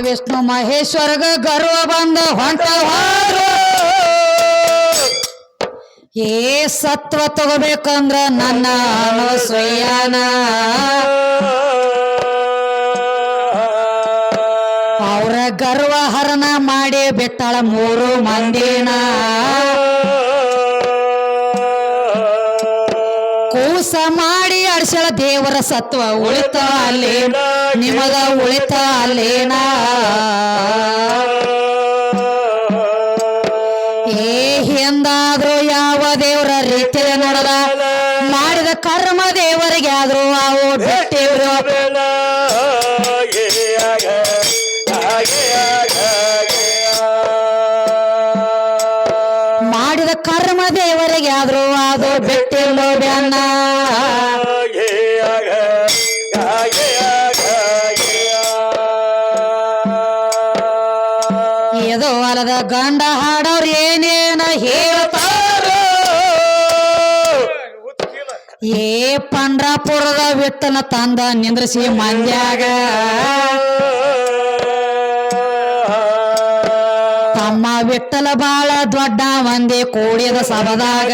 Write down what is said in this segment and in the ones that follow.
ವಿಷ್ಣು ಮಹೇಶ್ವರಗ ಗರ್ವ ಬಂದ ಹೊಂಟ ಏ ಸತ್ವ ತಗೋಬೇಕಂದ್ರ ನನ್ನ ಸ್ವಯಾನ. ಅವ್ರ ಗರ್ವ ಹರಣ ಮಾಡಿ ಬಿಟ್ಟಳ ಮೂರು ಮಂದಿನ. ಕೂಸ ಮಾಡಿ ಅಡ್ಸಳ ದೇವರ ಸತ್ವ ಉಳಿತ ಅಲ್ಲೇನ, ನಿಮಗ ಉಳಿತ ಅಲ್ಲೇನ. ಏ ಹಿಂದಾದ್ರೂ ಯಾವ ದೇವರ ರೀತಿಯ ನೋಡದ? ಮಾಡಿದ ಕರ್ಮ ದೇವರಿಗೆ ಆದ್ರೂ ಅವು ಬಿಟ್ಟಿವ್ರು ಮಾಡಿದ ಕರ್ಮ ದೇವರಿಗೆ ಆದ್ರೂ ಅದು ಬಿಟ್ಟಿಲ್ಲೋ ಅಲದ ಗಂಡ ಹಾಡೋರ್ ಏನೇನ ಹೇಳ್ತಾರ. ಏ ಪಂಡ್ರಾಪುರದ ವಿತ್ತನ ತಂದ ನಿಂದ್ರಿಸಿ ಮಂದ್ಯಾಗ. ತಮ್ಮ ವಿತ್ತಲ ಬಾಳ ದೊಡ್ಡ ಮಂದಿ ಕೂಡಿದ ಸಭದಾಗ.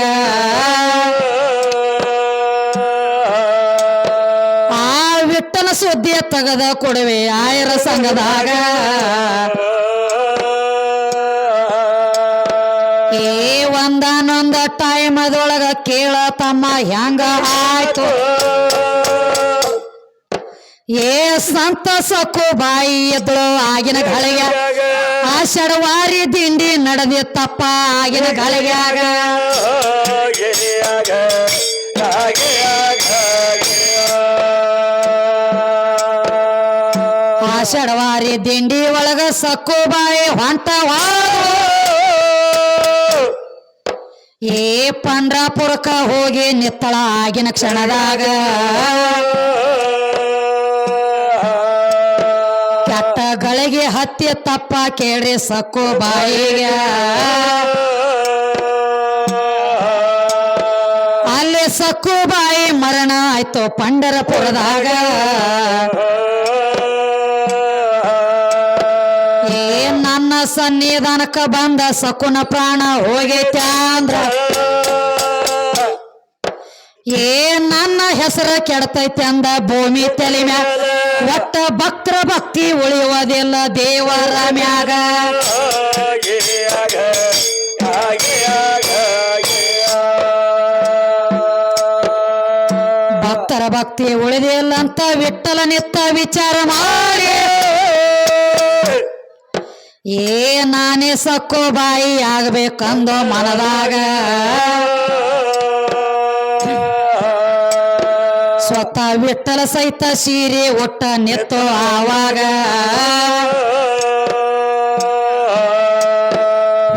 ಸುದ್ದಿಯ ತಗದ ಕೊಡವೆ ಆಯರ ಸಂಘದಾಗ. ಏ ಒಂದಾನೊಂದ ಟೈಮ್ ಅದೊಳಗ ಕೇಳ ತಮ್ಮ ಹೆಂಗ ಆಯ್ತು. ಏ ಸಂತ ಸಕ್ಕು ಬಾಯಿ ಎದ್ದಳು ಆಗಿನ ಗಳಿಗೆ ಆಷಡವಾರಿ ದಿಂಡಿ ನಡೆದಿತ್ತಪ್ಪ ಆಗಿನ ಗಳಿಗ್ಯಾಗ ಆಷಾಢವಾರಿ ದಿಂಡಿ ಒಳಗ ಸಕ್ಕು ಬಾಯಿ ಹೊಂಟವ. ಏ ಪಂಡ್ರಾಪುರಕ್ಕ ಹೋಗಿ ನಿತ್ತಳ ಆಗಿನ ಕ್ಷಣದಾಗ ಕೆಟ್ಟ ಗಳಿಗೆ ಹತ್ತಿ ತಪ್ಪ ಕೇಳ್ರಿ ಸಕ್ಕು ಬಾಯಿಗ. ಅಲ್ಲಿ ಸಕ್ಕು ಬಾಯಿ ಮರಣ ಆಯ್ತು ಪಂಡರಪುರದಾಗ. ಸನ್ನಿಧಾನಕ್ಕ ಬಂದ ಸಕುನ ಪ್ರಾಣ ಹೋಗೈತ್ಯಾ ಅಂದ್ರ. ಏ ನನ್ನ ಹೆಸರ ಕೆಡತೈತೆ ಅಂದ ಭೂಮಿ ತಲೆ ಮ್ಯಾಗ. ಒಟ್ಟ ಭಕ್ತರ ಭಕ್ತಿ ಉಳಿಯುವುದಿಲ್ಲ ದೇವರ ಮ್ಯಾಗ. ಭಕ್ತರ ಭಕ್ತಿ ಉಳಿದಿಲ್ಲ ಅಂತ ವಿಠಲ ನಿತ್ತ ವಿಚಾರ ಮಾಡಿ. ಏ ನಾನೇ ಸಕ್ಕೋ ಬಾಯಿ ಆಗ್ಬೇಕಂದು ಮನದಾಗ. ಸ್ವತಃ ವಿಠಲ ಸಹಿತ ಸೀರೆ ಒಟ್ಟ ನೆತ್ತೋ ಆವಾಗ.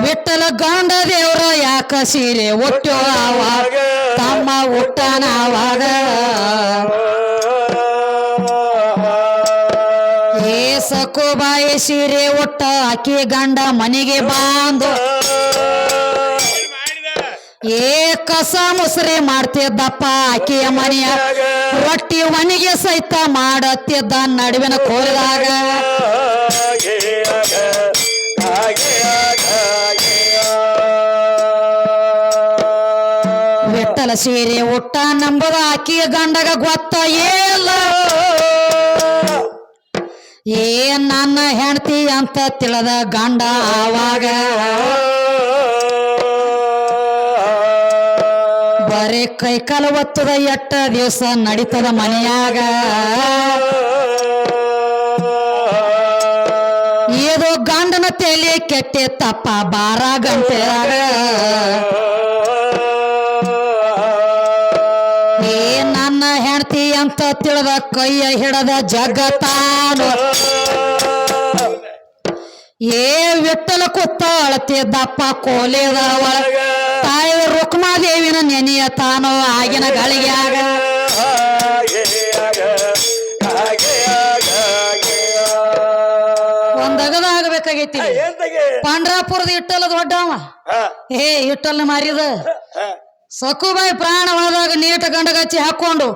ವಿಠಲ ಗಂಡ ದೇವ್ರ ಯಾಕ ಸೀರೆ ಒಟ್ಟೋ ಆವಾಗ? ತಮ್ಮ ಹುಟ್ಟನ ಸಕು ಬಾಯಿ ಸೀರೆ ಒಟ್ಟ ಅಕ್ಕಿ ಗಂಡ ಮನೆಗೆ ಬಾಂದು. ಏ ಕಸ ಮುಸ್ರಿ ಮಾಡ್ತಿದ್ದಪ್ಪ ಆಕೆಯ ಮನೆಯ. ರೊಟ್ಟಿ ಮನೆಗೆ ಸಹಿತ ಮಾಡತ್ತಿದ್ದ ನಡುವಿನ ವಿಠಲ ಸೀರೆ ಉಟ್ಟ ನಂಬದ ಆಕೆಯ ಗಂಡಗ ಗೊತ್ತ ಏಲ್ಲ ಏ ನನ್ನ ಹೆಂಡತಿ ಅಂತ ತಿಳಿದ ಗಂಡ ಆವಾಗ ಬರೀ ಕೈ ಕಾಲ ಒತ್ತದ ಎಟ್ಟ ದಿವಸ ನಡೀತದ ಮನೆಯಾಗ. ಏದೋ ಗಂಡನ ತಲೆ ಕೆಟ್ಟಿ ತಪ್ಪ ಬಾರ ಗಂಟೆಯಾಗ. ಹೆಂಡತಿ ಅಂತ ತಿಳಿದ ಕೈಯ ಹಿಡದ ಜಗತಾನು ಏ ವಿಠಲ ಕುತ್ತ ಅಳತಿದ್ದಪ್ಪ ಕೋಲೇದ ಒಳಗ ತಾಯಿ ರುಕ್ಮಾದೇವಿನ ನೆನೆಯ ತಾನು ಆಗಿನ ಗಳಿಗೆ ಆಗ. ಒಂದಗದಾಗಬೇಕಾಗೈತಿ ಆಗ್ಬೇಕಾಗೈತಿ. ಪಾಂಡ್ರಾಪುರದ ಇಟ್ಟಲ್ಲ ದೊಡ್ಡವ. ಏ ಇಟ್ಟಲ್ಲ ಮಾರಿದ. ಸಕುಬಾಯಿ ಪ್ರಾಣವಾದಾಗ ನೀಟ ಗಂಡಗಚ್ಚಿ ಹಾಕೊಂಡು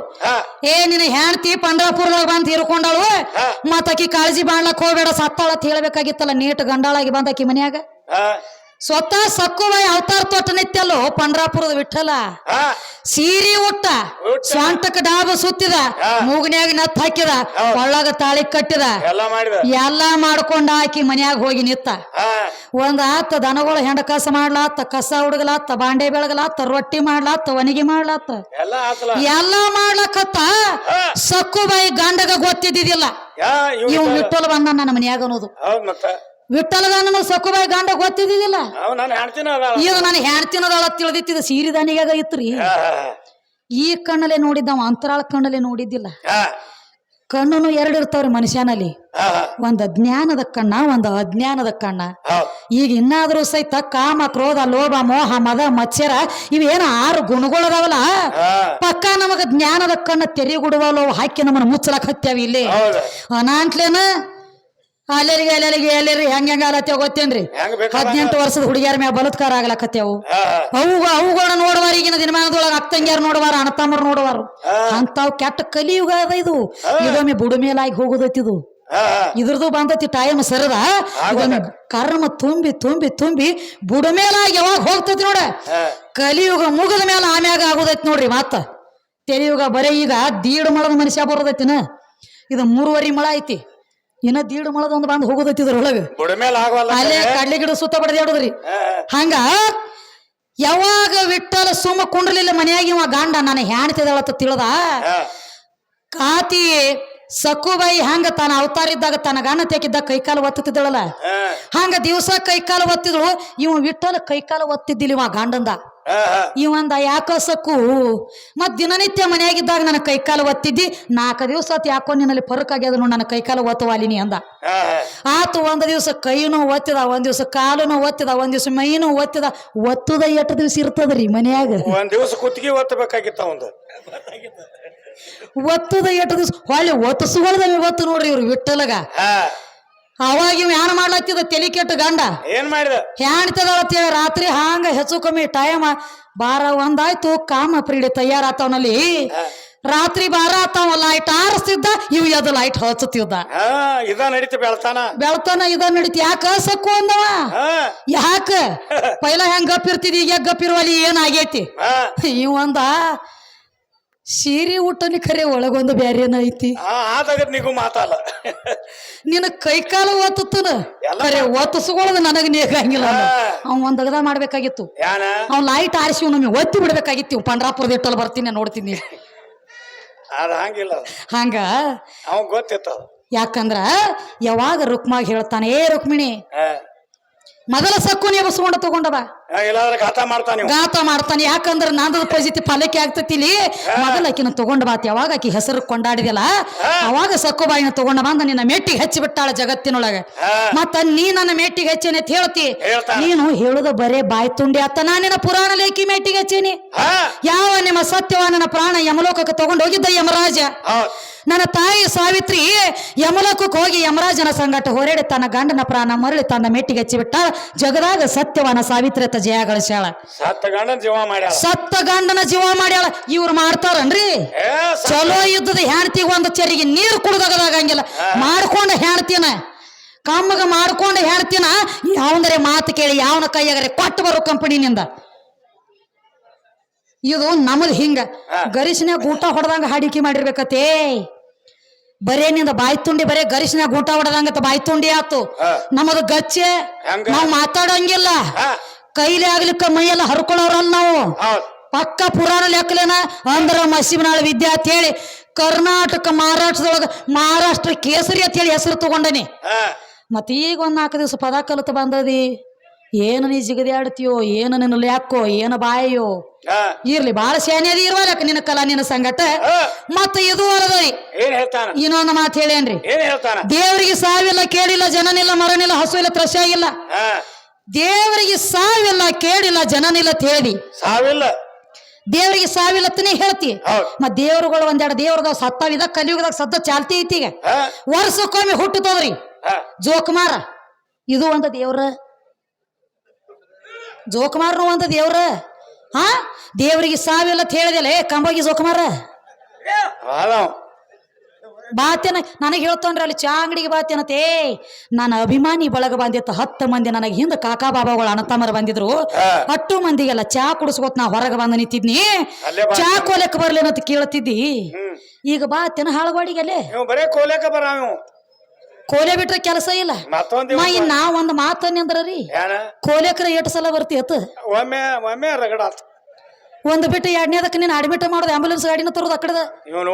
ಏ ನಿನ್ನ ಹೆಂಡತಿ ಪಂಡ್ರಾಪುರದಾಗ ಬಂದು ತೀರ್ಕೊಂಡಳು ಮತ್ತಾಕಿ ಕಾಳಜಿ ಬಾಣ್ಲಕ್ ಹೋಗ್ಬೇಡ ಸತ್ತಾಳ ಅಂತ ಹೇಳ್ಬೇಕಾಗಿತ್ತಲ್ಲ ನೀಟ್ ಗಂಡಾಳಾಗಿ ಬಂದಾಕಿ ಮನ್ಯಾಗ. ಸ್ವತಃ ಸಕ್ಕುಬಾಯಿ ಅವತಾರ ತೋಟ ನಿತ್ಯಲ್ಲೋ ಪಂಡ್ರಾಪುರದ ವಿಠಲ. ಸೀರಿ ಉಟ್ಟ ಸ್ವಾಂತಕ ಸ್ವಂಟಕ್ ಡಾಬ ಸುತ್ತಿದ. ಮೂಗನ್ಯಾಗ ನತ್ ಹಾಕಿದ. ಒಳ್ಳಾಗ ತಾಳಿ ಕಟ್ಟಿದ. ಎಲ್ಲ ಮಾಡ್ಕೊಂಡ ಆಕಿ ಮನ್ಯಾಗ ಹೋಗಿ ನಿತ್ತ. ಒಂದ್ ಆತ ದನಗಳು ಹೆಂಡ ಕಸ ಮಾಡ್ಲಾತ್ತ ಕಸ ಹುಡುಗಲಾತ್ತ ಬಾಂಡೆ ಬೆಳಗಲಾತ್ತ ರೊಟ್ಟಿ ಮಾಡ್ಲಾತ್ತ ಒಣಗಿ ಮಾಡ್ಲಾತ್ತ ಎಲ್ಲ ಮಾಡ್ಲಕತ್ತ ಸಕ್ಕು ಸಕ್ಕುಬಾಯಿ ಗಂಡಗ ಗೊತ್ತಿದ್ದಿಲ್ಲ ಇವ್ ವಿಠಲ ಬಂದ ನನ್ನ ಮನ್ಯಾಗ ಅನ್ನೋದು. ಹೌದ್ ಮತ್ತ ವಿಠಲದಾನ ಸಕ್ಕುಬಾಯಿ ಗಂಡ ಗೊತ್ತಿದ್ದಿಲ್ಲ ಅವ್ ನಾನು ಹೆಣ್ತಿನ ಇದು ನಾನು ಹೆಣ್ತಿನದಾಳ ತಿಳಿದಿತ್ತಿದ ಸೀರಿ ದಾನಿಗಾಗ ಇತ್ರಿ. ಈ ಕಣ್ಣಲ್ಲೇ ನೋಡಿದ್ದಾವ ಅಂತರಾಳ ಕಣ್ಣಲ್ಲೇ ನೋಡಿದ್ದಿಲ್ಲ. ಕಣ್ಣನು ಎರಡು ಇರ್ತಾವ್ರಿ ಮನುಷ್ಯನಲ್ಲಿ. ಒಂದ್ ಅಜ್ಞಾನದ ಕಣ್ಣ ಒಂದ್ ಅಜ್ಞಾನದ ಕಣ್ಣ. ಈಗ ಇನ್ನಾದ್ರೂ ಸಹಿತ ಕಾಮ ಕ್ರೋಧ ಲೋಭ ಮೋಹ ಮದ ಮತ್ಸರ ಇವೇನು ಆರು ಗುಣಗಳದಾವಲ್ಲ? ಪಕ್ಕ ನಮಗ ಜ್ಞಾನದ ಕಣ್ಣ ತೆರೆಗುಡುವಲ್ಲ ಹಾಕಿ ನಮ್ಮನ್ನ ಮುಚ್ಚಲಕ್ ಹತ್ಯಾವ ಇಲ್ಲಿ. ಅನಾಂತ್ಲೇನ ಅನಾಂಟ್ಲೇನ ಅಲ್ಲೆರಿಗೆ ಅಲ್ಲರಿಗೆ ಎಲ್ಲರಿ ಹೆಂಗ ಹೆಂಗ ಆಲತ್ತೇವ ಗೊತ್ತೇನ್ರಿ? ಹದಿನೆಂಟು ವರ್ಷದ ಹುಡುಗಿಯರ ಮ್ಯಾಗ ಬಲತ್ಕಾರ ಆಗ್ಲಕತ್ತೇವು. ಅವು ಅವುಗಳ ನೋಡುವಾರ ಈಗಿನ ದಿನಮಾನದೊಳಗ ಅಕ್ಕಂಗ್ಯಾರ ನೋಡುವಾರ ಅಣ್ಣತಮ್ಮರು ನೋಡುವಾರ. ಅಂತಾವ್ ಕೆಟ್ಟ ಕಲಿಯುಗ ಅದ ಇದು. ಇದೊಮ್ಮೆ ಬುಡುಮೇಲಾಗಿ ಹೋಗುದತ್ತಿದು ಇದ್ರದ್ದು ಬಂದತಿ ಟೈಮ್ ಸರದ? ಇದೊಮ್ಮೆ ಕರ್ಮ ತುಂಬಿ ತುಂಬಿ ತುಂಬಿ ಬುಡುಮೇಲಾಗಿ ಯಾವಾಗ ಹೋಗ್ತೈತಿ ನೋಡ? ಕಲಿಯುಗ ಮುಗಿದ ಮೇಲೆ ಆಮ್ಯಾಗ ಆಗುದೈತಿ ನೋಡ್ರಿ ಮತ್ತ ತೆಲಿಯುಗ ಬರೀ ಈಗ ದೀಡ್ ಮಳದ ಮನುಷ್ಯ ಬರೋದೈತಿನ? ಇದು ಮೂರುವರಿ ಮಳ ಐತಿ. ಇನ್ನ ದೀಡ್ ಮಳದ ಒಂದು ಬಂದು ಹೋಗುದೈತಿ ಒಳಗೆ ಅಲ್ಲೇ ಕಡ್ಲಿ ಗಿಡ ಸುತ್ತ ಬಡ್ದಾಡುದ್ರಿ ಹಂಗ ಯಾವಾಗ ವಿಠಲ ಸುಮ್ಮ ಕುಂಡ್ರಲಿಲ್ಲ ಮನೆಯಾಗಿ ಇವ ಗಂಡ ನಾನು ಹೆಣ್ತಿದಾಳತ್ತ ತಿಳಿದ? ಕಾತಿ ಸಕ್ಕುಬಾಯಿ ಹಂಗ ತಾನ ಅವತಾರ ಇದ್ದಾಗ ತನ್ನ ಗಂಡ ತೆಕ್ಕಿದ್ದ ಕೈಕಾಲು ಒತ್ತಿದ್ದಳಲ್ಲ ಹಂಗ ದಿವಸ ಕೈಕಾಲು ಒತ್ತಿದಳು. ಇವ ವಿಠಲ ಕೈಕಾಲು ಒತ್ತಿದ್ದಿಲ್ಲ ಇವ ಗಂಡಂದ. ಇವಂದ ಯಾಕೋ ಸಕ್ಕು? ಮತ್ ದಿನನಿತ್ಯ ಮನೆಯಾಗಿದ್ದಾಗ ನನ್ನ ಕೈಕಾಲು ಒತ್ತಿದ್ದಿ. ನಾಲ್ಕು ದಿವಸ ಅತ್ ಯಾಕೋ ನಿನ್ನಲ್ಲಿ ಫರಕ್ ಆಗ್ಯದ ನೋಡ್ ನನ್ನ ಕೈಕಾಲು ಒತ್ತವಾಲಿನಿ ಅಂದ. ಆತು ಒಂದ್ ದಿವಸ ಕೈನು ಒತ್ತಿದ ಒಂದ್ ದಿವಸ ಕಾಲುನು ಒತ್ತಿದ ಒಂದ್ ದಿವಸ ಮೈನು ಒತ್ತಿದ. ಒತ್ತುದ ಎಷ್ಟು ದಿವಸ ಇರ್ತದ್ರಿ ಮನೆಯಾಗ? ಒಂದ್ ದಿವಸ ಕುತ್ತಿಗೆ ಒತ್ತಬೇಕಾಗಿತ್ತ ಒಂದು ಒತ್ತದ ಎಷ್ಟು ದಿವಸ? ಹೊಳ್ಳಿ ಒತ್ತಸುಗಳದ ಒತ್ತು ನೋಡ್ರಿ ಇವ್ರು ವಿಟ್ಟಲಗ ಅವಾಗ ಇವ್ ಏನ್ ಮಾಡ್ಲತ್ತಿದ? ತಲಿ ಕೆಟ್ಟ ಗಂಡ. ಏನ್ ಮಾಡಿದ? ಹೇಳಿ ರಾತ್ರಿ ಹಾಂಗ ಹೆಚ್ಚು ಕಮ್ಮಿ ಟೈಮ್ ಬಾರ ಒಂದಾಯ್ತು ಕಾಮ ಪ್ರೀಡಿ ತಯಾರಾತವನಲ್ಲಿ. ರಾತ್ರಿ ಬಾರ ಆತಾವ ಲೈಟ್ ಆರಿಸ್ತಿದ್ದ ಇವ್ ಎದ ಲೈಟ್ ಹಚ್ಚುತ್ತಿದ್ದ. ಹಾ ಇದ ನಡೀತಿ ಬೆಳ್ತಾನ. ಬೆಳ್ತಾನ ಇದ ನಡೀತಿ. ಯಾಕ ಸಕ್ಕು ಅಂದವ? ಯಾಕ? ಪೈಲ ಹೆಂಗ್ ಗಪ್ ಇರ್ತಿದ್ ಈಗ ಗಪ್ ಇರುವಲ್ಲಿ ಏನಾಗೈತಿ ಇವ್ ಅಂದ ಸೀರೆ ಊಟನಿ ಖರೆ ಒಳಗೊಂದು ಬ್ಯಾರೇನ ಐತಿ? ನಿಗೂ ಮಾತಲ್ಲ ನಿನ್ನ ಕೈಕಾಲ ಒತ್ತುತ್ತನ ಎಲ್ಲ ಖರೆ ಒತ್ತಿಸ್ಕೊಳ್ಳೋದು ನನಗ ನೇಗಂಗಿಲ್ಲ. ಅವ್ ಒಂದ್ ಅಗದ ಮಾಡ್ಬೇಕಾಗಿತ್ತು. ಅವ್ನ್ ಲೈಟ್ ಆರಿಸಿ ನಮಗೆ ಒತ್ತಿ ಬಿಡ್ಬೇಕಾಗಿತ್ತು. ಪಂಡ್ರಾಪುರದ ಇಟ್ಟಲ್ಲಿ ಬರ್ತೀನಿ ನೋಡ್ತೀನಿ. ಅದ ಹಂಗಿಲ್ಲ. ಹಂಗ? ಅವ್ ಗೊತ್ತಿತ್ತು ಯಾಕಂದ್ರೆ ಯಾವಾಗ ರುಕ್ಮಾಗಿ ಹೇಳ್ತಾನೆ ಏ ರುಕ್ಮಿಣಿ ಮೊದಲ ಸಕ್ಕು ನೇಬಸ್ಕೊಂಡ ತಗೊಂಡವ. ಇಲ್ಲಾಂದ್ರೆ ಘಾತ ಮಾಡ್ತಾನೆ ಗಾತ ಮಾಡ್ತಾನೆ. ಯಾಕಂದ್ರ ನಂದದ ಪರಿಸ್ಥಿತಿ ಫಲಕ್ಕೆ ಆಗ್ತತಿ ಇಲ್ಲಿ ಮೊದಲ ಆಕಿನ ತಗೊಂಡ ಬಾತ್ ಯಾವಾಗ ಆಕಿ ಹೆಸರು ಕೊಂಡಾಡಿದಿಲ್ಲ ಅವಾಗ ಸಕ್ಕು ಬಾಯಿನ ತಗೊಂಡ ಬಂದ ನಿನ್ನ ಮೆಟ್ಟಿಗೆ ಹಚ್ಚಿ ಬಿಟ್ಟಾಳ ಜಗತ್ತಿನೊಳಗ ಮತ್ತ ನೀ ನನ್ನ ಮೇಟಿಗೆ ಹಚ್ಚೇನೆ ಅಂತ ಹೇಳ್ತಿ. ನೀನು ಹೇಳುದ ಬರೇ ಬಾಯಿ ತುಂಡಿ ಅತ್ತ ನಾನಿನ ಪುರಾಣ ಲೇಖಿ ಮೇಟಿಗೆ ಹಚ್ಚೇನಿ. ಯಾವ ನಿಮ್ಮ ಸತ್ಯವಾನನ ಪ್ರಾಣ ಯಮಲೋಕಕ್ಕೆ ತಗೊಂಡು ಹೋಗಿದ್ದ ಯಮರಾಜ? ನನ್ನ ತಾಯಿ ಸಾವಿತ್ರಿ ಯಮಲೋಕಕ್ಕೆ ಹೋಗಿ ಯಮರಾಜನ ಸಂಗಟ ಹೊರಡಿ ತನ್ನ ಗಂಡನ ಪ್ರಾಣ ಮರಳಿ ತನ್ನ ಮೆಟ್ಟಿಗೆ ಹಚ್ಚಿಬಿಟ್ಟ ಜಗದಾಗ ಸತ್ಯವಾನ ಸಾವಿತ್ರಿ ಅಂತ ಜಯ ಗಳಿಸ್ಯಾಳ ಸತ್ತ ಗಂಡನ ಜೀವ ಮಾಡ್ಯಾಳ. ಸತ್ತ ಗಂಡನ ಜೀವ ಮಾಡ್ಯಾಳ. ಇವ್ರು ಮಾಡ್ತಾರನ್ರಿ? ಚಲೋ ಇದ್ದದ ಹೆಣ್ತಿಗೆ ಒಂದು ಚರಿಗೆ ನೀರು ಕುಡ್ದಾಗದಾಗಂಗಿಲ್ಲ. ಮಾಡ್ಕೊಂಡ ಹೆಣ್ತಿನ ಕಮ್ಮಗ ಮಾಡ್ಕೊಂಡ ಹೆಣ್ತಿನ ಯಾವಂದರೆ ಮಾತು ಕೇಳಿ ಯಾವನ ಕೈಯಾಗರೆ ಕೊಟ್ಟು ಬರೋ ಕಂಪನಿನಿಂದ. ಇದು ನಮದ್ ಹಿಂಗ. ಗರಿಷ್ನ್ಯಾಗ ಊಟ ಹೊಡೆದಂಗ ಹಾಡಿಕೆ ಮಾಡಿರ್ಬೇಕತ್ತೇ ಬರೇ ನಿಂದ ಬಾಯಿ ತುಂಡಿ ಬರೇ ಗರಿಷ್ನ್ಯಾಗ ಊಟ ಹೊಡೆದಂಗತ್ತ ಬಾಯಿ ತುಂಡಿ ಆತು. ನಮ್ಮದು ಗಚ್ಚೆ. ನಾವ್ ಮಾತಾಡಂಗಿಲ್ಲ. ಕೈಲಿ ಆಗ್ಲಿಕ್ಕ ಮೈಯೆಲ್ಲ ಹರ್ಕೊಳ್ಳೋರಲ್ಲ ನಾವು. ಪಕ್ಕ ಪುರಾಣ ಲೆಕ್ಕಲೇನ? ಅಂದ್ರ ಮಸೀಬನಾಳ ವಿದ್ಯೆ ಅಂತ ಹೇಳಿ ಕರ್ನಾಟಕ ಮಹಾರಾಷ್ಟ್ರದೊಳಗ ಮಹಾರಾಷ್ಟ್ರ ಕೇಸರಿ ಅಂತ ಹೇಳಿ ಹೆಸರು ತಗೊಂಡನಿ. ಹಾ. ಮತ್ತ ಈಗ ಒಂದ್ ನಾಲ್ಕು ದಿವಸ ಪದ ಕಲಿತು ಬಂದದಿ. ಏನು ನೀ ಜಿಗದಿ ಆಡ್ತೀಯೋ ಏನು ನಿನ್ನ ಲ್ಯಾಕೋ ಏನು ಬಾಯೋ ಇರ್ಲಿ ಬಾಳ ಶಾನ್ಯದಿ ಇರ್ವಾಲಕ ನಿನ್ನ ಕಲಾ ನಿನ್ನ ಸಂಗಟ. ಮತ್ತ ಇದು ಅಲ್ಲದರಿ ಇನ್ನೊಂದು ಮಾತು ಹೇಳೇನ್ರಿ. ದೇವರಿಗೆ ಸಾವಿಲ್ಲ ಕೇಳಿಲ್ಲ ಜನನಿಲ್ಲ ಮರನಿಲ್ಲ ಹಸು ಇಲ್ಲ ತ್ರಶ ಇಲ್ಲ ದೇವರಿಗೆ ಸಾವಿಲ್ಲ ಕೇಳಿಲ್ಲ ಜನನಿಲ್ಲ ಹೇಳಿ. ಸಾವಿಲ್ಲ. ದೇವರಿಗೆ ಸಾವಿಲ್ಲತ್ತನೇ ಹೇಳ್ತಿ. ಮತ್ ದೇವರುಗಳು ಒಂದೆರಡು ದೇವ್ರದಾವ್ ಸತ್ತಾವಿದ ಕಲಿಯುಗದಾಗ ಸದ್ದ ಚಾಲ್ತಿ ಐತಿ ಈಗ. ವರ್ಷಕ್ಕೊಮ್ಮೆ ಹುಟ್ಟುತ್ತದ್ರಿ. ಜೋಕುಮಾರ. ಇದು ಒಂದು ದೇವ್ರ. ಜೋಕುಮಾರನು ಒಂದು ದೇವ್ರ. ಹಾ? ದೇವರಿಗೆ ಸಾವಿಲ್ಲ ಹೇಳಿದೆಲ್ಲ ಏ ಕಂಬೋಗಿ ಜೋಕುಮಾರ. ಬಾತ್ಯನ ನನಗೆ ಹೇಳ್ತಾನ್ರಿ ಅಲ್ಲಿ ಚಾ ಅಂಗಡಿಗೆ ಬಾತ್ಯನತೆ ನಾನು ಅಭಿಮಾನಿ ಬಳಗ ಬಂದಿತ್ತು ಹತ್ತು ಮಂದಿ ನನಗೆ ಹಿಂದೆ ಕಾಕಾ ಬಾಬಾಗಳು ಅಣ್ಣತಮ್ಮರು ಬಂದಿದ್ರು. ಅಟ್ಟು ಮಂದಿಗೆಲ್ಲ ಚಾ ಕುಡಿಸ್ಕೊತ್ ನಾ ಹೊರಗೆ ಬಂದು ನಿಂತಿದ್ನಿ. ಚಾ ಕೋಲಕ್ಕೆ ಬರ್ಲೇನಂತ ಕೇಳ್ತಿದ್ದಿ. ಹ್ಮ್. ಈಗ ಬಾತ್ಯನ ಹಾಳಗೋಡಿಗೆ ಅಲ್ಲೇ. ಬರೇ ಕೋಲೇಕ ಬರ ಕೋಲೆ ಬಿಟ್ರೆ ಕೆಲಸ ಇಲ್ಲ. ಇನ್ ನಾ ಒಂದ್ ಮಾತನ್ನಿ ರೀ. ಕೋಲೆಕ್ರ ಎಷ್ಟು ಸಲ ಬರ್ತಿತ್ತು ಒಮ್ಮೆ ಒಮ್ಮೆ ರಗಡ ಒಂದು ಬಿಟ್ಟು ಎರಡನೇದಕ್ಕೆ ನೀನು ಅಡ್ಮಿಟ್ ಮಾಡೋದು ಆಂಬುಲೆನ್ಸ್ ಗಾಡಿನ ತರೋದು ಆ ಕಡೆದ ಇವನು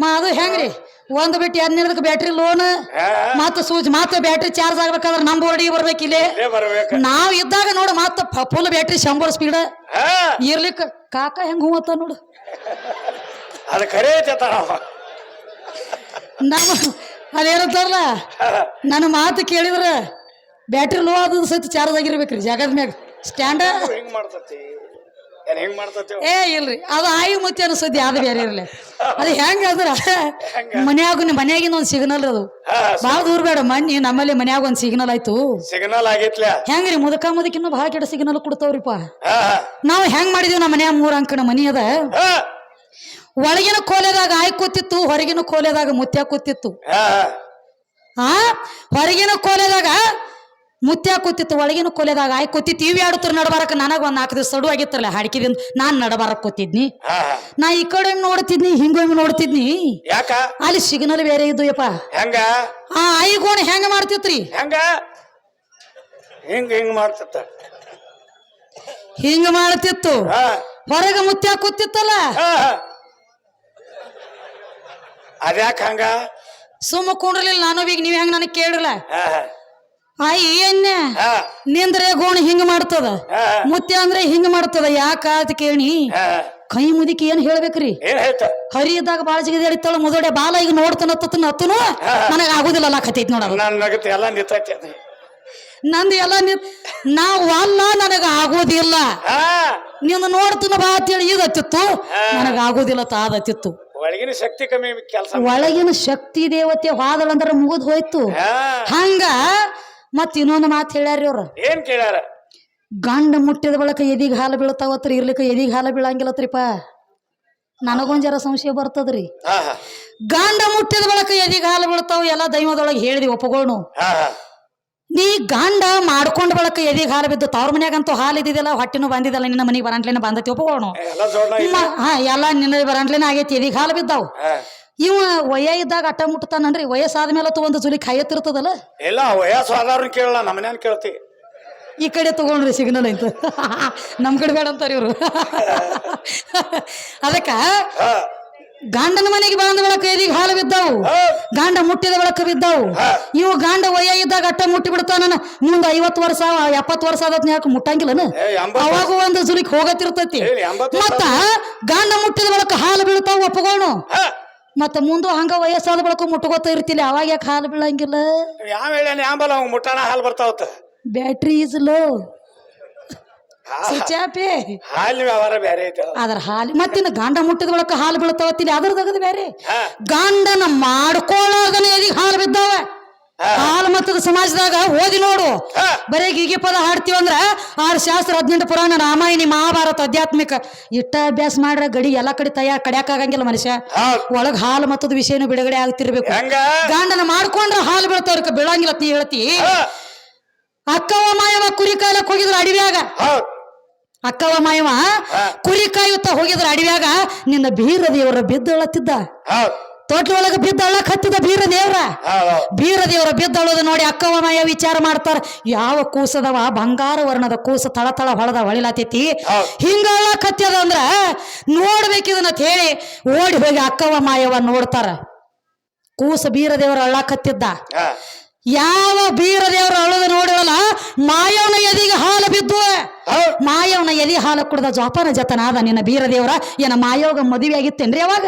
ಮಾ ಅದು ಹೆಂಗ್ರಿ? ಒಂದು ಬಿಟ್ಟು ಹದಿನೈದಕ್ಕೆ ಬ್ಯಾಟ್ರಿ ಲೋನ್ ಮತ್ತು ಸೂಜ್ ಮತ್ತೆ ಬ್ಯಾಟ್ರಿ ಚಾರ್ಜ್ ಆಗ್ಬೇಕಾದ್ರೆ ನಮ್ಮ ಬೋರ್ಡಿಗೆ ಬರ್ಬೇಕು ಇಲ್ಲಿ. ನಾವ್ ಇದ್ದಾಗ ನೋಡು ಮತ್ತೆ ಫುಲ್ ಬ್ಯಾಟ್ರಿ ಶಂಬರ್ ಸ್ಪೀಡ್ ಇರ್ಲಿಕ್ಕ ಕಾಕ ಹೆಂಗ್ ಹೂವತ್ತ ನೋಡು. ಅದು ಖರೆ ನಮ್ಮ ಅದೇನಂತಾರಲ್ಲ ನನ್ನ ಮಾತು ಕೇಳಿದ್ರ ಬ್ಯಾಟ್ರಿ ಲೋ ಆದ ಸಹಿತ ಚಾರ್ಜ್ ಆಗಿರ್ಬೇಕ್ರಿ ಜಾಗದ ಮ್ಯಾಗ. ಸ್ಟ್ಯಾಂಡ ಹಿಂಗ್ ಮಾಡ್ತತಿ ಏನ್ ಏ ಇಲ್ರಿ. ಅದು ಆಯಿ ಮುತ್ತಿ ಸುದ್ದಿ ಅದು ಬೇರೆ ಇರ್ಲಿ. ಅದು ಹೆಂಗ ಅದ್ರ ಮನ್ಯಾಗ ಮನ್ಯಾಗಿನ ಒಂದು ಸಿಗ್ನಲ್ ಅದು. ಭಾಳ ದೂರ ಬೇಡ ಮಣ್ಣಿ ನಮ್ಮಲ್ಲಿ ಮನ್ಯಾಗ ಒಂದ್ ಸಿಗ್ನಲ್ ಆಯ್ತು. ಸಿಗ್ನಲ್ ಆಗೈತ್ಲ. ಹೆಂಗ್ರಿ ಮುದಕ ಮುದಕಿನ್ನು ಬಹಳ ಕೆಟ್ಟ ಸಿಗ್ನಲ್ ಕೊಡ್ತಾವ್ರಿಪ್ಪ. ಹಾ ನಾವು ಹೆಂಗ್ ಮಾಡಿದೀವಿ ನಮ್ಮ ಮನ್ಯಾಗ ಮೂರ್ ಅಂಕಣ ಮನಿ ಅದ? ಒಳಗಿನ ಕೋಲೆದಾಗ ಆಯ್ ಕೂತಿತ್ತು ಹೊರಗಿನ ಕೋಲೆದಾಗ ಮುತ್ಯ ಕೂತಿತ್ತು. ಹಾ. ಆ? ಹೊರಗಿನ ಕೋಲೆದಾಗ ಮುತ್ಯ ಕೂತಿತ್ತು ಒಳಗಿನ ಕೊಲೆದಾಗ ಆಯ್ ಕೂತಿತ್ತು ಇವ್ ಆಡುತ್ತರ ನಡಬಾರಕ ನನಗ ಒಂದ್ ನಾಲ್ಕು ದಿವಸ ಸಡು ಆಗಿತ್ತಲ್ಲ ಹಾಡ್ಕಿದಿಂದ ನಾನ್ ನಡಬಾರಕ್ ಕೂತಿದ್ನಿ. ನಾ ಈ ಕಡೆ ನೋಡ್ತಿದ್ನಿ ಹಿಂಗೊಮ್ಮೆ ನೋಡ್ತಿದ್ನಿ. ಯಾಕ? ಅಲ್ಲಿ ಸಿಗ್ನಲ್ ಬೇರೆ ಇದ್ದು ಯಪ್ಪ. ಹೆಂಗ? ಆ ಐಗೋಣ ಹೆಂಗ ಮಾಡ್ತಿತ್ರಿ? ಹೆಂಗ? ಹಿಂಗ ಹಿಂಗ ಮಾಡ್ತಿತ್ತ. ಹಿಂಗ ಮಾಡ್ತಿತ್ತು. ಹೊರಗ ಮುತ್ಯ ಕೂತಿತ್ತಲ್ಲ ಅದ್ಯಾಕ ಹಂಗ? ಸುಮ್ಮ ಕುಂಡ್ರಲಿಲ್ಲ ನಾನು ಈಗ ನೀವ್ ಹೆಂಗ್ ನನಗೆ ಕೇಳಿಲ್ಲ? ಹಾ. ಆಯ್ ನಿಂದ್ರೆ ಗೋಣ ಹಿಂಗ ಮಾಡ್ತದ? ಮುತ್ತೆ ಮುತ್ಯ ಅಂದ್ರೆ ಹಿಂಗ ಮಾಡ್ತದ? ಯಾಕ ಅಂತ ಕೇಳಿ? ಕೈ ಮುದಿಕಿ ಏನ್ ಹೇಳ್ಬೇಕ್ರಿ? ಹರಿಯದಾಗ ಹೇಳ್ತ? ಹರಿ ಇದ್ದಾಗ ಬಾಳ ಜಿಗದ ಹಿಡಿತಾಳ ಮುದೋಡೆ ಬಾಲ ಈಗ ನೋಡ್ತಾನ ನನಗೆ ಹತ್ತನು ನನಗ ಆಗುದಿಲ್ಲ ಅಲ್ಲ ಕತೈತಿ ನೋಡ ನನ್ನ ನಂದು ಎಲ್ಲ ನಿ ನಾವು ಅಲ್ಲ ನನಗ ಆಗೋದಿಲ್ಲ. ಹಾ. ನೀನು ನೋಡ್ತನ ಬಾ ಅಂತೇಳಿ ಈಗ ಹತ್ತಿತ್ತು ನನಗ ಆಗೋದಿಲ್ಲ ತಾದತ್ತಿತ್ತು ಒಳಗಿನ ಶಕ್ತಿ ಕಮ್ಮಿ ಕೆಲಸ ಒಳಗಿನ ಶಕ್ತಿ ದೇವತೆ ವಾದಳಂದ್ರ ಮುಗಿದ್ ಹೋಯ್ತು. ಹಂಗ ಮತ್ ಇನ್ನೊಂದು ಮಾತು ಹೇಳ್ಯಾರ ಇವ್ರ ಏನ್ ಕೇಳ್ಯಾರ? ಗಂಡ ಮುಟ್ಟಿದ ಬಳಕ ಎದಿಗೆ ಹಾಲು ಬೀಳ್ತಾವತ್ರಿ ಇರ್ಲಿಕ್ಕೆ ಎದಿಗೆ ಹಾಲು ಬೀಳಂಗಿಲ್ಲತ್ರಿಪ್ಪ ನನಗೊಂದ್ ಜರ ಸಂಶಯ ಬರ್ತದ್ರಿ. ಹಾ ಹಾ. ಗಂಡ ಮುಟ್ಟಿದ ಬಳಕ ಎದಿಗೆ ಹಾಲು ಬೀಳ್ತಾವ ಎಲ್ಲ ದೈವದೊಳಗೆ ಹೇಳಿದಿ ಒಪ್ಪಗೋಣು ಹಾ ಹಾ. ನೀ ಗಂಡ ಮಾಡ್ಕೊಂಡ್ ಬಳಕ ಎದಿಗೆ ಹಾಲು ಬಿದ್ದು ತವ್ರ ಮನ್ಯಾಗಂತೂ ಹಾಲು ಇದ್ದಿದ್ದಲ್ಲ ಹೊಟ್ಟಿನೂ ಬಂದಿದ್ದಲ್ಲ ನಿನ್ನ ಮನೆಗೆ ಬರಂಟ್ಲೇನ ಬಂದತಿ ಒಪ್ಪಗೋಣು ಎಲ್ಲ ಹಾ ಎಲ್ಲ ನಿನ್ನ ಬರಂಟ್ಲೇನ ಆಗೈತಿ ಎದಿಗೆ ಹಾಲು ಬಿದ್ದಾವ್. ಇವ ವಯ ಇದ್ದಾಗ ಅಟ ಮುಟ್ತಾನನ್ರಿ ವಯಸ್ಸಾದ ಮೇಲೆ ಒಂದು ಜುಲಿ ಕಾಯತ್ತಿರ್ತದಲ್ಲ ಎಲ್ಲ ವಯಸ್ಸು ಆದವ್ರನ್ನ ಕೇಳಲ್ಲ ನಮ್ಮನೇನ್ ಕೇಳ್ತಿ. ಈ ಕಡೆ ತಗೊಂಡ್ರಿ ಸಿಗ್ನಲ್ ಐತ ನಮ್ ಕಡೆ ಬೇಡ ಅಂತಾರ ಇವ್ರು. ಅದಕ್ಕ ಗಾಂಡನ ಮನೆಗೆ ಬಂದ ಬೆಳಕು ಎದಿಗೆ ಹಾಲು ಬಿದ್ದಾವು? ಗಾಂಡ ಮುಟ್ಟಿದ ಬೆಳಕು ಬಿದ್ದಾವು. ಇವು ಗಾಂಡ ವಯ ಇದ್ದಾಗ ಅಟ್ಟ ಮುಟ್ಟಿ ಬಿಡ್ತಾನ ಮುಂದ ಐವತ್ತು ವರ್ಷ ಎಪ್ಪತ್ತು ವರ್ಷ ಆದತ್ ಯಾಕೆ ಮುಟ್ಟಂಗಿಲ್ಲನ? ಅವಾಗ ಒಂದು ಜುಲಿಕ್ ಹೋಗತ್ತಿರ್ತೈತಿ. ಮತ್ತ ಗಾಂಡ ಮುಟ್ಟಿದ ಬೆಳಕು ಹಾಲು ಬೀಳ್ತಾವ ಒಪ್ಪಗೋಣ ಮತ್ತ ಮುಂದೆ ಹಂಗ ವಯಸ್ಸಾದ ಬಳಕ ಮುಟ್ಕೋತ ಇರ್ತಿಲ್ಲ ಅವಾಗ ಯಾಕೆ ಹಾಲು ಬೀಳಂಗಿಲ್ಲ? ಯಾವ ಹೇಳ ಯಾಂಬಲ್ಲ ಅವ್ ಮುಟ್ಟಾಣ ಹಾಲು ಬರ್ತಾವತ್ತ? ಬ್ಯಾಟ್ರಿ ಈಸ್ ಲೋ ಸುಚಾಪಿ ಹಾಲಿನ ವ್ಯವಹಾರ ಬೇರೆ ಐತೆ ಅದ್ರ ಹಾಲು ಮತ್ತಿನ ಗಂಡ ಮುಟ್ಟಿದ ಬಳಕ ಹಾಲು ಬೀಳ್ತಾವತ್ತಿಲ್ಲ ಅದ್ರ ತಗದು ಬೇರೆ ಗಂಡನ ಮಾಡ್ಕೊಳ್ಳೋದನ್ನ ಎದಿಗೆ ಹಾಲು ಬಿದ್ದಾವ. ಹಾಲು ಮತ್ತದ ಸಮಾಜದಾಗ ಓದಿ ನೋಡು. ಬರೀ ಗೀಗೆ ಪದ ಹಾಡ್ತೀವಿ ಅಂದ್ರ ಆರು ಶಾಸ್ತ್ರ ಹದಿನೆಂಟು ಪುರಾಣ ರಾಮಾಯಣಿ ಮಹಾಭಾರತ ಆಧ್ಯಾತ್ಮಿಕ ಇಟ್ಟ ಅಭ್ಯಾಸ ಮಾಡ್ರ ಗಡಿ ಎಲ್ಲಾ ಕಡೆ ತಯಾರ ಕಡ್ಯಾಕಾಗಂಗಿಲ್ಲ ಮನುಷ್ಯ. ಹೌದ್. ಒಳಗ್ ಹಾಲು ಮತ್ತದ ವಿಷಯನು ಬಿಡುಗಡೆ ಆಗ್ತಿರ್ಬೇಕು. ಗಾಂಡನ ಮಾಡ್ಕೊಂಡ್ರ ಹಾಲು ಬೀಳ್ತಾವ್ರಕ ಬೀಳಂಗಿಲ್ಲ ನೀ ಹೇಳ್ತಿ. ಅಕ್ಕವ ಮಾಯವ ಕುರಿ ಕಾಯಲಕ್ ಹೋಗಿದ್ರ ಅಡಿವ್ಯಾಗ? ಅಕ್ಕವ ಮಾಯವ ಕುರಿ ಕಾಯುತ್ತ ಹೋಗಿದ್ರ ಅಡಿವ್ಯಾಗ? ನಿನ್ನ ಬೀರ ದೇವರ ಬಿದ್ದಳತ್ತಿದ್ದ ತೋಟ್ಲೊಳಗ ಬಿದ್ದ ಅಳ್ಳಕ್ ಹತ್ತಿದ ಬೀರ ದೇವ್ರ ಬೀರ ದೇವ್ರ ಬಿದ್ದಳೋದು ನೋಡಿ ಅಕ್ಕವ ಮಾಯ ವಿಚಾರ ಮಾಡ್ತಾರ ಯಾವ ಕೂಸದವ ಬಂಗಾರ ವರ್ಣದ ಕೂಸ ತಳ ತಳ ಹೊಳದ ಹೊಳಿಲಾತೈತಿ. ಹಿಂಗಳ ಕತ್ತದ ಅಂದ್ರ ನೋಡ್ಬೇಕಿದನ್ನ ಹೇಳಿ ಓಡಿ ಹೋಗಿ ಅಕ್ಕವ ಮಾಯವ ನೋಡ್ತಾರ. ಕೂಸ ಬೀರ ದೇವ್ರ ಅಳ್ಳಕ್ ಹತ್ತಿದ್ದ ಯಾವ ಬೀರ ದೇವ್ರ ಅಳದ ನೋಡಿರಲ್ಲ ಮಾಯವನ ಎದಿಗೆ ಹಾಲು ಬಿದ್ದು. ಮಾಯವನ ಎದಿ ಹಾಲು ಕುಡ್ದ ಜೋಪಾನ ಜತನಾದ ನಿನ್ನ ಬೀರ ದೇವ್ರ ಏನ ಮಾಯೋಗ ಮದುವೆ ಆಗಿತ್ತೇನ್ರಿ ಅವಾಗ?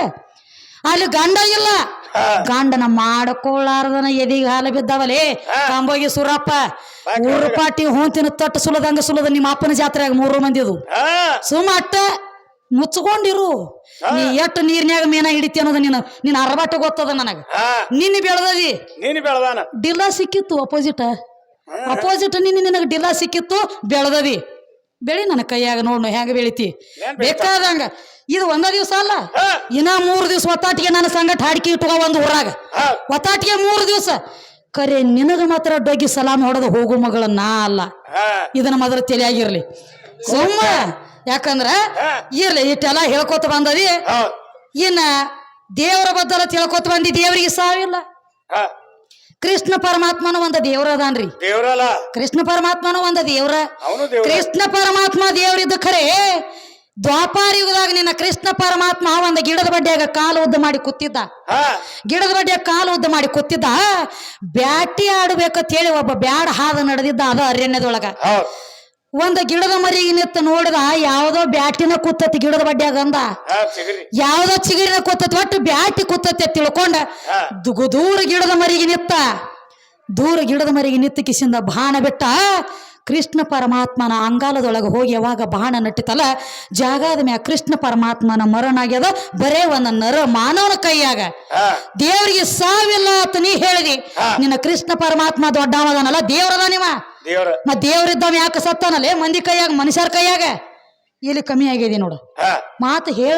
ಅಲ್ಲಿ ಗಂಡ ಇಲ್ಲ. ಗಂಡನ ಮಾಡಕೊಳ್ಳಾರ್ದನ ಎದಿಗೆ ಹಾಲು ಬಿದ್ದಾವಲೇ? ಕಂಬೋಗಿ ಸುರಪ್ಪ ಊರುಪಾಟಿ ಹೊಂತಿನ ತೊಟ್ಟು ಸುಲದಂಗ ಸುಲದ ನಿಮ್ಮ ಅಪ್ಪನ ಜಾತ್ರೆಯಾಗ ಮೂರು ಮಂದಿದು ಅದು ಸುಮ್ಮ ಅಟ್ಟ ಮುಚ್ಕೊಂಡಿರು. ನೀ ಎಷ್ಟು ನೀರ್ನ್ಯಾಗ ಮೀನ ಹಿಡಿತಿ ಅನ್ನೋದು ನೀನು ನಿನ್ನ ಅರಬಾಟ ಗೊತ್ತದ ನನಗ. ನಿನ್ನ ಬೆಳೆದದಿ. ನೀನು ಬೆಳದಾನ. ಡಿಲ್ಲ ಸಿಕ್ಕಿತ್ತು ಅಪೋಸಿಟ್ ಅಪೋಸಿಟ್ ನಿನ್ನ ನಿನಗೆ ಡಿಲ್ಲ ಸಿಕ್ಕಿತ್ತು ಬೆಳೆದದಿ. ಬೆಳಿ ನನ್ನ ಕೈಯಾಗ ನೋಡು ಹೆಂಗ ಬೆಳಿತಿ? ಬೇಕಾದಂಗ. ಇದು ಒಂದ ದಿವಸ ಅಲ್ಲ ಇನ್ನ ಮೂರು ದಿವಸ ಒತ್ತಾಟಿಗೆ ನನ್ನ ಸಂಗಟ ಹಾಡಿಕೆ ಇಟ್ಟು ಒಂದು ಊರಾಗ. ಒತ್ತಾಟಿಗೆ ಮೂರು ದಿವಸ. ಕರೆ ನಿನಗ ಮಾತ್ರ ಡೊಗ್ಗಿ ಸಲಾಮ್ ಹೊಡೆದು ಹೋಗು ಮಗಳ ನಾ ಅಲ್ಲ. ಇದನ್ನ ಮೊದಲು ತಲೆಯಾಗಿರ್ಲಿ. ಸುಮ್ಮ ಯಾಕಂದ್ರ. ಇರ್ಲಿ ಇಟ್ಟೆಲ್ಲ ಹೇಳ್ಕೊತ ಬಂದದಿ. ಇನ್ನ ದೇವರ ಬದ್ದಲ ತಿಳ್ಕೊತ ಬಂದಿ ದೇವರಿಗೆ ಸಾವಿಲ್ಲ. ಕೃಷ್ಣ ಪರಮಾತ್ಮನು ಒಂದ ದೇವ್ರ ಅದಾನ್ರಿ. ದೇವ್ರಲ್ಲ? ಕೃಷ್ಣ ಪರಮಾತ್ಮನು ಒಂದ ದೇವ್ರ. ಅವನು ದೇವ್ರ. ಕೃಷ್ಣ ಪರಮಾತ್ಮ ದೇವ್ರಿದ್ದ ಖರೆ ದ್ವಾಪಾರ ಯುಗದಾಗ ನಿನ್ನ ಕೃಷ್ಣ ಪರಮಾತ್ಮ ಒಂದ ಗಿಡದ ಬಡ್ಡಿಯಾಗ ಕಾಲು ಉದ್ದ ಮಾಡಿ ಕೂತಿದ್ದ. ಗಿಡದ ಬಡ್ಡಿಯಾಗ ಕಾಲು ಉದ್ದ ಮಾಡಿ ಕೂತಿದ್ದ. ಬ್ಯಾಟಿ ಆಡ್ಬೇಕಂತ ಹೇಳಿ ಒಬ್ಬ ಬ್ಯಾಡ ಹಾದ ನಡೆದಿದ್ದ ಅದ ಅರಣ್ಯದೊಳಗ. ಒಂದ ಗಿಡದ ಮರಿಗೆ ನಿತ್ತ ನೋಡಿದ ಯಾವ್ದೋ ಬ್ಯಾಟಿನ ಕೂತತಿ ಗಿಡದ ಬಡ್ಡಿಯಾಗ ಅಂದ. ಯಾವ್ದೋ ಚಿಗಿರಿನ ಕೂತತಿ ಒಟ್ಟು ಬ್ಯಾಟಿ ಕೂತತಿ ತಿಳ್ಕೊಂಡ. ದುಗು ದೂರ ಗಿಡದ ಮರಿಗೆ ನಿತ್ತ. ದೂರ ಗಿಡದ ಮರಿಗೆ ನಿತ್ತ ಕಿಸಿಂದ ಬಾಣ ಬಿಟ್ಟ. ಕೃಷ್ಣ ಪರಮಾತ್ಮನ ಅಂಗಾಲದೊಳಗೆ ಹೋಗಿ ಯಾವಾಗ ಬಾಣ ನಟ್ಟಿತಲ್ಲ ಜಾಗದ ಮ್ಯಾಗ ಕೃಷ್ಣ ಪರಮಾತ್ಮನ ಮರಣ ಆಗ್ಯದ ಬರೇ ಒಂದು ನರ ಮಾನವನ ಕೈಯಾಗ. ದೇವರಿಗೆ ಸಾವಿಲ್ಲ ಅಂತ ನೀ ಹೇಳಿದಿ. ನಿನ್ನ ಕೃಷ್ಣ ಪರಮಾತ್ಮ ದೊಡ್ಡವದನಲ್ಲ ದೇವರದ ನೀವ. ದೇವ್ರ ದೇವ್ರಿದ್ದವ ಯಾಕೆ ಸತ್ತಾನಲ್ಲೇ ಮಂದಿ ಕೈಯಾಗ ಮನುಷ್ಯರ ಕೈಯಾಗ? ಇಲ್ಲಿ ಕಮ್ಮಿ ಆಗಿದೆ ನೋಡು. ಮಾತು ಹೇಳ